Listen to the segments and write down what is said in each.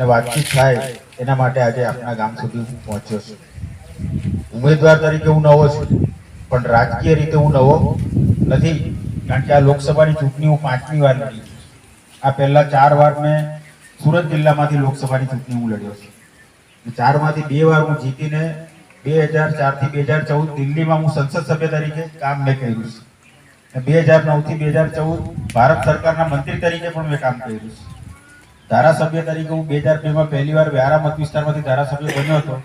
અને વાતચીત થાય, એના માટે આજે આપણા ગામ સુધી હું પહોંચ્યો છું. ઉમેદવાર તરીકે હું નવો છું, પણ રાજકીય રીતે હું નવો નથી, કારણ કે આ લોકસભાની ચૂંટણી હું પાંચમી વાર લડી છું. આ પહેલા ચાર વાર મેં સુરત જિલ્લામાંથી લોકસભાની ચૂંટણી હું લડ્યો છું. ચારમાંથી બે વાર હું જીતીને બે હજાર ચારથી બે હજાર ચૌદ દિલ્હીમાં હું સંસદ સભ્ય તરીકે કામ મેં કર્યું છે. બે હજાર નવથી બે હજાર ચૌદ ભારત સરકારના મંત્રી તરીકે પણ મેં કામ કર્યું છે. ધારાસભ્ય તરીકે હું બે હજાર બેમાં પહેલી વાર વ્યારા મત વિસ્તારમાંથી ધારાસભ્ય બન્યો હતો.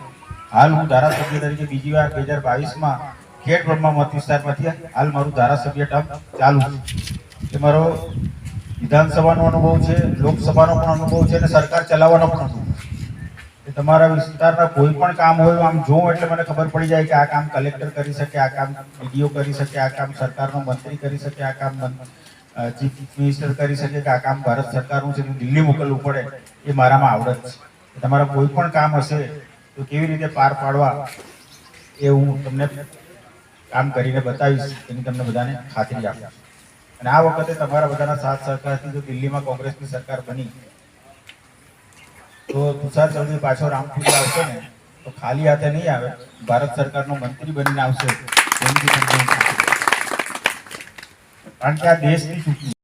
હાલ હું ધારાસભ્ય તરીકે બીજી વાર બે હજાર બાવીસમાં ખેડ બ્રહ્મા મત વિસ્તારમાંથી હાલ મારું ધારાસભ્ય ટર્મ ચાલુ છે. મારો વિધાનસભાનો અનુભવ છે, લોકસભાનો પણ અનુભવ છે અને સરકાર ચલાવવાનો પણ અનુભવ છે. તમારા વિસ્તારના કોઈ પણ કામ હોય, આમ જોઉં એટલે મને ખબર પડી જાય કે આ કામ કલેક્ટર કરી શકે, આ કામ ડીડીઓ કરી શકે, આ કામ સરકારનો મંત્રી કરી શકે, આ કામ ચીફ મિનિસ્ટર કરી કે આ કામ ભારત સરકારનું છે દિલ્હી મોકલવું પડે, એ મારામાં આવડત છે. તમારા કોઈ પણ કામ હશે, તો કેવી રીતે પાર પાડવા એ હું તમને કામ કરીને બતાવીશ, એની તમને બધાને ખાતરી આપીશ અને આ વખતે તમારા બધાના સાથ સહકારથી જો દિલ્હીમાં કોંગ્રેસની સરકાર બની, તો તુષાર ચૌધરી પાછો રામપુર આવશે ને, તો ખાલી હાથે નહીં આવે, ભારત સરકારનો મંત્રી બનીને આવશે એની